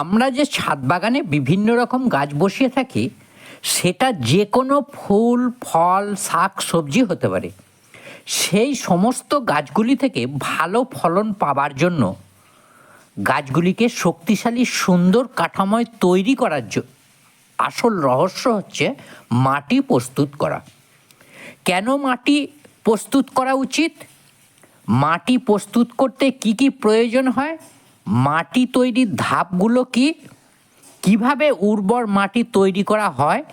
আমরা যে ছাদ বাগানে বিভিন্ন রকম গাছ বসিয়ে থাকি, সেটা যে কোনো ফুল, ফল, শাক, সবজি হতে পারে। সেই সমস্ত গাছগুলি থেকে ভালো ফলন পাবার জন্য গাছগুলিকে শক্তিশালী, সুন্দর কাঠামোয় তৈরি করার জন্য আসল রহস্য হচ্ছে মাটি প্রস্তুত করা। কেন মাটি প্রস্তুত করা উচিত? মাটি প্রস্তুত করতে কি কি প্রয়োজন হয়? মাটি তৈরির ধাপগুলো কি? কীভাবে উর্বর মাটি তৈরি করা হয়?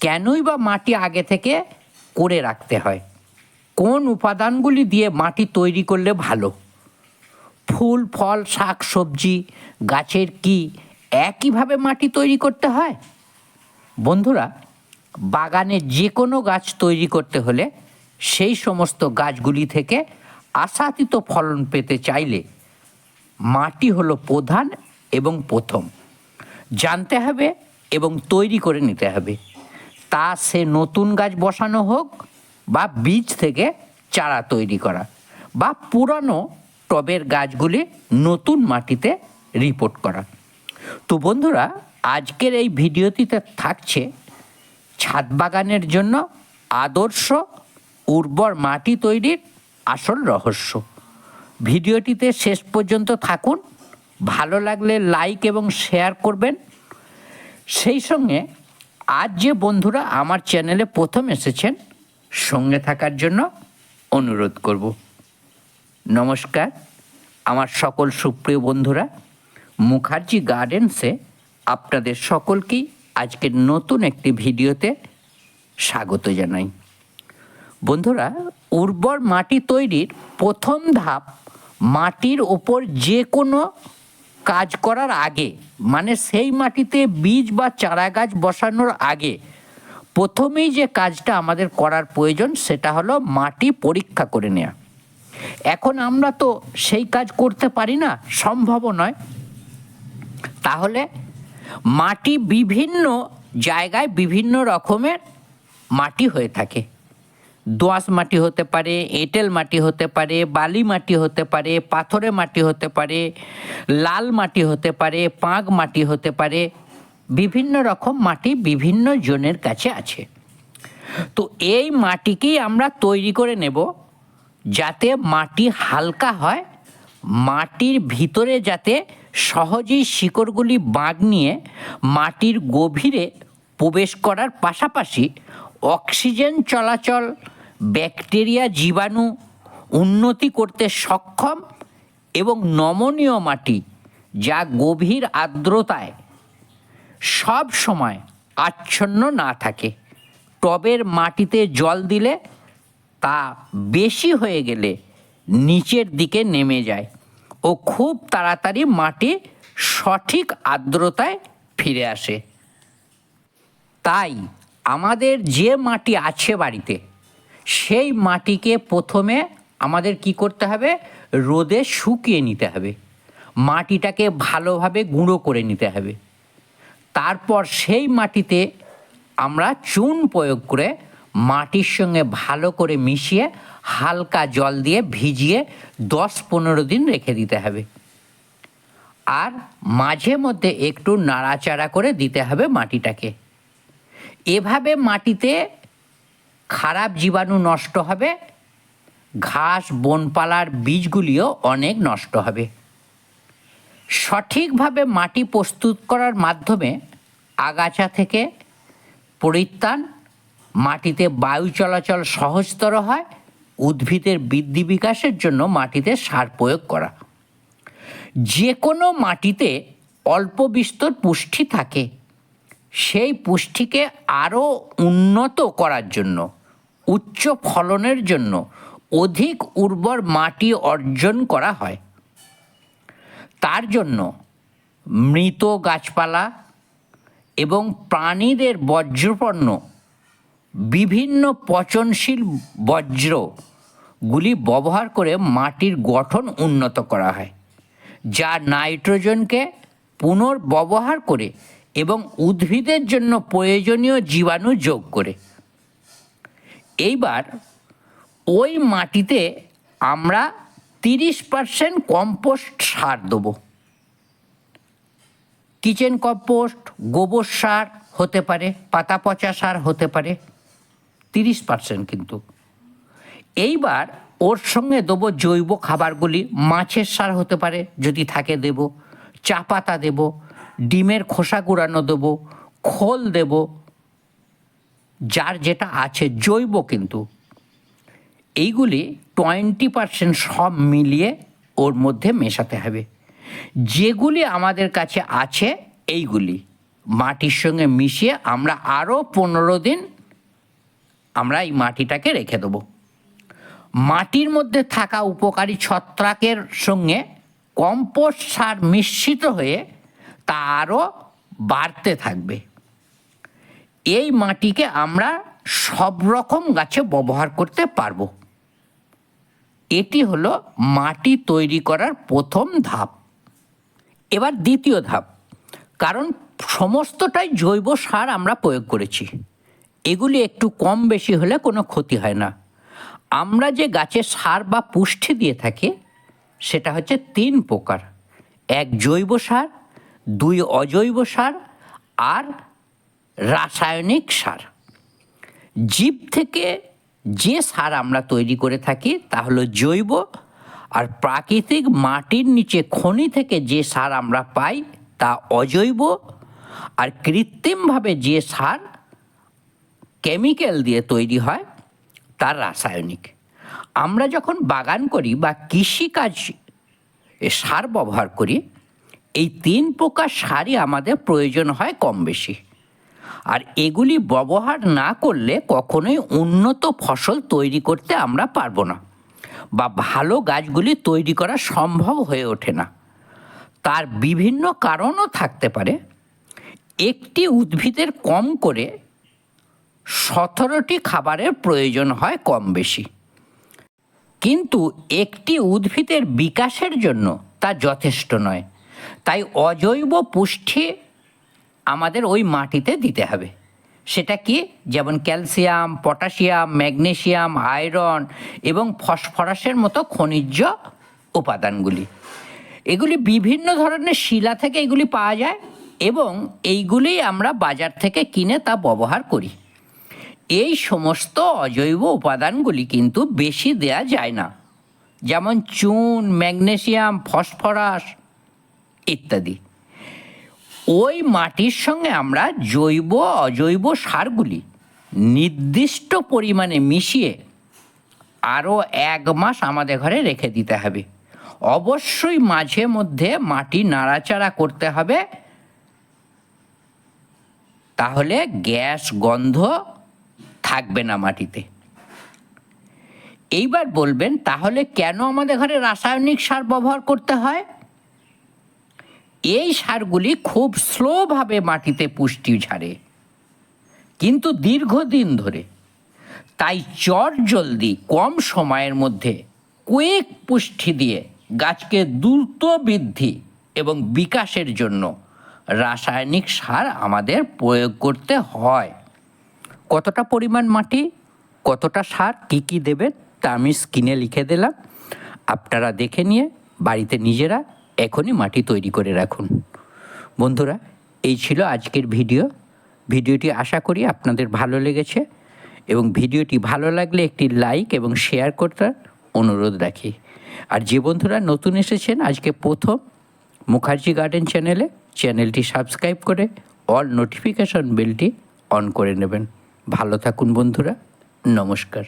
কেনই বা মাটি আগে থেকে করে রাখতে হয়? কোন উপাদানগুলি দিয়ে মাটি তৈরি করলে ভালো? ফুল, ফল, শাক, সবজি, গাছের কি একইভাবে মাটি তৈরি করতে হয়? বন্ধুরা, বাগানে যে কোনো গাছ তৈরি করতে হলে সেই সমস্ত গাছগুলি থেকে আশাতীত ফলন পেতে চাইলে মাটি হলো প্রধান এবং প্রথম। জানতে হবে এবং তৈরি করে নিতে হবে। তা সে নতুন গাছ বসানো হোক বা বীজ থেকে চারা তৈরি করা বা পুরানো টবের গাছগুলি নতুন মাটিতে রিপোর্ট করা। তো বন্ধুরা, আজকের এই ভিডিওটিতে থাকছে ছাদ বাগানের জন্য আদর্শ উর্বর মাটি তৈরির আসল রহস্য। ভিডিওটিতে শেষ পর্যন্ত থাকুন। ভালো লাগলে লাইক এবং শেয়ার করবেন। সেই সঙ্গে আজ যে বন্ধুরা আমার চ্যানেলে প্রথম এসেছেন, সঙ্গে থাকার জন্য অনুরোধ করব। নমস্কার, আমার সকল সুপ্রিয় বন্ধুরা, মুখার্জি গার্ডেন্সে আপনাদের সকলকেই আজকের নতুন একটি ভিডিওতে স্বাগত জানাই। বন্ধুরা, উর্বর মাটি তৈরির প্রথম ধাপ মাটির ওপর যে কোনো কাজ করার আগে মানে সেই মাটিতে বীজ বা চারা গাছ বসানোর আগে, প্রথমেই যে কাজটা আমাদের করার প্রয়োজন সেটা হলো মাটি পরীক্ষা করে নেওয়া এখন আমরা তো সেই কাজ করতে পারি না সম্ভবও নয়। তাহলে মাটি বিভিন্ন জায়গায় বিভিন্ন রকমের মাটি হয়ে থাকে। দোআঁশ মাটি হতে পারে, এঁটেল মাটি হতে পারে, বালি মাটি হতে পারে পাথরে মাটি হতে পারে, লাল মাটি হতে পারে, পাঁক মাটি হতে পারে, বিভিন্ন রকম মাটি বিভিন্ন জনের কাছে আছে। তো এই মাটিকেই আমরা তৈরি করে নেব যাতে মাটি হালকা হয়, মাটির ভিতরে যাতে সহজেই শিকড়গুলি বাঁক নিয়ে মাটির গভীরে প্রবেশ করার পাশাপাশি অক্সিজেন চলাচল ব্যাকটেরিয়া জীবাণু উন্নতি করতে সক্ষম এবং নমনীয় মাটি যা গভীর আর্দ্রতায় সব সময় আচ্ছন্ন না থাকে। টবের মাটিতে জল দিলে তা বেশি হয়ে গেলে নিচের দিকে নেমে যায় ও খুব তাড়াতাড়ি মাটি সঠিক আর্দ্রতায় ফিরে আসে। তাই আমাদের যে মাটি আছে বাড়িতে সেই মাটিকে প্রথমে আমাদের কি করতে হবে? রোদে শুকিয়ে নিতে হবে। মাটিটাকে ভালোভাবে গুঁড়ো করে নিতে হবে। তারপর সেই মাটিতে আমরা চুন প্রয়োগ করে মাটির সঙ্গে ভালো করে মিশিয়ে হালকা জল দিয়ে ভিজিয়ে দশ পনেরো দিন রেখে দিতে হবে। আর মাঝে মধ্যে একটু নাড়াচাড়া করে দিতে হবে মাটিটাকে। এভাবে মাটিতে খারাপ জীবাণু নষ্ট হবে, ঘাস, বনপালার বীজগুলিও অনেক নষ্ট হবে। সঠিকভাবে মাটি প্রস্তুত করার মাধ্যমে আগাছা থেকে পরিত্রাণ, মাটিতে বায়ু চলাচল সহজতর হয়, উদ্ভিদের বৃদ্ধি বিকাশের জন্য মাটিতে সার প্রয়োগ করা। যে কোনো মাটিতে অল্প বিস্তর পুষ্টি থাকে, সেই পুষ্টিকে আরও উন্নত করার জন্য উচ্চ ফলনের জন্য অধিক উর্বর মাটি অর্জন করা হয়। তার জন্য মৃত গাছপালা এবং প্রাণীদের বজ্রপণ্য, বিভিন্ন পচনশীল বজ্রগুলি ব্যবহার করে মাটির গঠন উন্নত করা হয়, যা নাইট্রোজেনকে পুনর্ব্যবহার করে এবং উদ্ভিদের জন্য প্রয়োজনীয় জীবাণু যোগ করে। এইবার ওই মাটিতে আমরা তিরিশ পার্সেন্ট কম্পোস্ট সার দেবো। কিচেন কম্পোস্ট, গোবর সার হতে পারে, পাতা পচা সার হতে পারে, তিরিশ পার্সেন্ট কিন্তু। এইবার ওর সঙ্গে দেবো জৈব খাবারগুলি, মাছের সার হতে পারে, যদি থাকে দেব, চা পাতা দেব, ডিমের খোসা গুঁড়ানো দেবো, খোল দেব যার যেটা আছে জৈব কিন্তু, এইগুলি টোয়েন্টি পার্সেন্ট সব মিলিয়ে ওর মধ্যে মেশাতে হবে। যেগুলি আমাদের কাছে আছে, এইগুলি মাটির সঙ্গে মিশিয়ে আমরা আরও পনেরো দিন আমরা এই মাটিটাকে রেখে দেবো। মাটির মধ্যে থাকা উপকারী ছত্রাকের সঙ্গে কম্পোস্ট সার মিশ্রিত হয়ে তা আরও বাড়তে থাকবে। এই মাটিকে আমরা সব রকম গাছে ব্যবহার করতে পারব। এটি হলো মাটি তৈরি করার প্রথম ধাপ। এবার দ্বিতীয় ধাপ, কারণ সমস্তটাই জৈব সার আমরা প্রয়োগ করেছি। এগুলি একটু কম বেশি হলে কোনো ক্ষতি হয় না। আমরা যে গাছে সার বা পুষ্টি দিয়ে থাকি, সেটা হচ্ছে তিন প্রকার। এক জৈব সার, দুই অজৈব সার, আর রাসায়নিক সার। জীব থেকে যে সার আমরা তৈরি করে থাকি তা হলো জৈব আর প্রাকৃতিক মাটির নিচে খনি থেকে যে সার আমরা পাই তা অজৈব আর কৃত্রিমভাবে যে সার কেমিক্যাল দিয়ে তৈরি হয় তার রাসায়নিক। আমরা যখন বাগান করি বা কৃষিকাজ সার ব্যবহার করি, এই তিন প্রকার সারই আমাদের প্রয়োজন হয় কম বেশি। আর এগুলি ব্যবহার না করলে কখনোই উন্নত ফসল তৈরি করতে আমরা পারব না বা ভালো গাছগুলি তৈরি করা সম্ভব হয়ে ওঠে না। তার বিভিন্ন কারণও থাকতে পারে। একটি উদ্ভিদের কম করে সতেরোটি খাবারের প্রয়োজন হয় কম বেশি। কিন্তু একটি উদ্ভিদের বিকাশের জন্য তা যথেষ্ট নয়। তাই অজৈব পুষ্টি আমাদের ওই মাটিতে দিতে হবে। সেটা কি? যেমন ক্যালসিয়াম, পটাশিয়াম, ম্যাগনেশিয়াম, আয়রন এবং ফসফরাসের মতো খনিজ উপাদানগুলি। এগুলি বিভিন্ন ধরনের শিলা থেকে এগুলি পাওয়া যায় এবং এইগুলি আমরা বাজার থেকে কিনে তা ব্যবহার করি। এই সমস্ত অজৈব উপাদানগুলি কিন্তু বেশি দেয়া যায় না। যেমন চুন ম্যাগনেসিয়াম ফসফরাস ইত্যাদি। ওই মাটির সঙ্গে আমরা জৈব অজৈব সারগুলি নির্দিষ্ট পরিমাণে মিশিয়ে আরও এক মাস আমাদের ঘরে রেখে দিতে হবে। অবশ্যই মাঝে মধ্যে মাটি নাড়াচাড়া করতে হবে। তাহলে গ্যাস গন্ধ থাকবে না মাটিতে। এইবার বলবেন, তাহলে কেন আমাদের ঘরে রাসায়নিক সার ব্যবহার করতে হয়? এই সারগুলি খুব স্লোভাবে মাটিতে পুষ্টি ঝাড়ে। কিন্তু দীর্ঘদিন ধরে তাই চট জলদি কম সময়ের মধ্যে কুইক পুষ্টি দিয়ে গাছকে দ্রুত বৃদ্ধি এবং বিকাশের জন্য রাসায়নিক সার আমাদের প্রয়োগ করতে হয়। কতটা পরিমাণ মাটি, কতটা সার, কী কী দেবেন তা আমি স্ক্রিনে লিখে দিলাম। আপনারা দেখে নিয়ে বাড়িতে নিজেরা এখনই মাটি তৈরি করে রাখুন। বন্ধুরা, এই ছিল আজকের ভিডিও। ভিডিওটি আশা করি আপনাদের ভালো লেগেছে এবং ভিডিওটি ভালো লাগলে একটি লাইক এবং শেয়ার করতে অনুরোধ রাখি। আর যে বন্ধুরা নতুন এসেছেন, আজকে প্রথম মুখার্জি গার্ডেন চ্যানেলে চ্যানেলটি সাবস্ক্রাইব করে অল নোটিফিকেশন বেলটি অন করে নেবেন। ভালো থাকুন বন্ধুরা, নমস্কার।